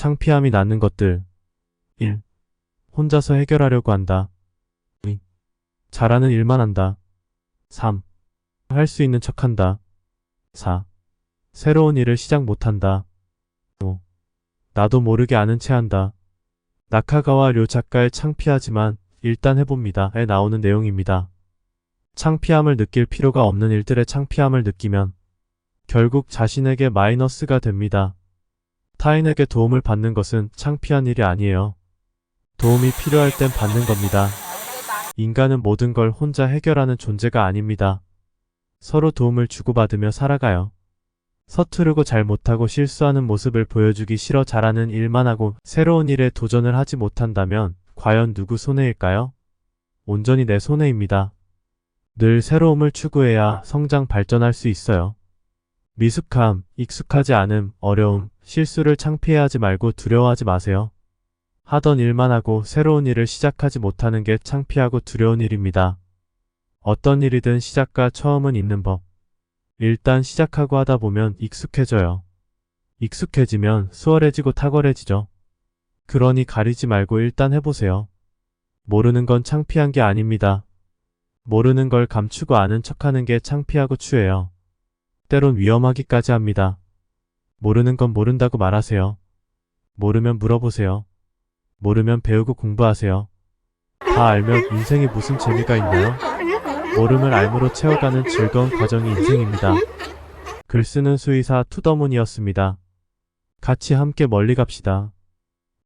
창피함이 낳는 것들. 1. 혼자서 해결하려고 한다. 2. 잘하는 일만 한다. 3. 할 수 있는 척 한다. 4. 새로운 일을 시작 못한다. 5. 나도 모르게 아는 체 한다. 나카가와 료 작가의 창피하지만 일단 해봅니다 에 나오는 내용입니다. 창피함을 느낄 필요가 없는 일들의 창피함을 느끼면 결국 자신에게 마이너스가 됩니다. 타인에게 도움을 받는 것은 창피한 일이 아니에요. 도움이 필요할 땐 받는 겁니다. 인간은 모든 걸 혼자 해결하는 존재가 아닙니다. 서로 도움을 주고받으며 살아가요. 서투르고 잘 못하고 실수하는 모습을 보여주기 싫어 잘하는 일만 하고 새로운 일에 도전을 하지 못한다면 과연 누구 손해일까요? 온전히 내 손해입니다. 늘 새로움을 추구해야 성장 발전할 수 있어요. 미숙함, 익숙하지 않음, 어려움, 실수를 창피해하지 말고 두려워하지 마세요. 하던 일만 하고 새로운 일을 시작하지 못하는 게 창피하고 두려운 일입니다. 어떤 일이든 시작과 처음은 있는 법. 일단 시작하고 하다 보면 익숙해져요. 익숙해지면 수월해지고 탁월해지죠. 그러니 가리지 말고 일단 해보세요. 모르는 건 창피한 게 아닙니다. 모르는 걸 감추고 아는 척하는 게 창피하고 추해요. 때론 위험하기까지 합니다. 모르는 건 모른다고 말하세요. 모르면 물어보세요. 모르면 배우고 공부하세요. 다 알면 인생에 무슨 재미가 있나요? 모름을 알므로 채워가는 즐거운 과정이 인생입니다. 글 쓰는 수의사 투더문이었습니다. 같이 함께 멀리 갑시다.